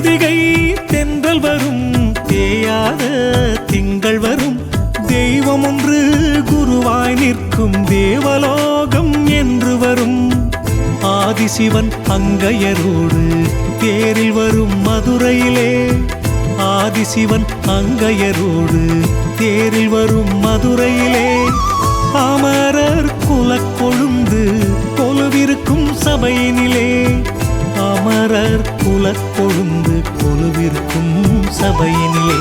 தென்பொதிகை தென்றல் வரும் தேயாத திங்கள் வரும். தெய்வம் ஒன்று குருவாய் நிற்கும் தேவலோகம் என்று வரும். ஆதிசிவன் அங்கையரோடு தேரில் வரும் மதுரையிலே. ஆதிசிவன் அங்கையரோடு தேரில் வரும் மதுரையிலே. அமரர் குலக்கொழுந்து கொலுவிருக்கும் சபையினிலே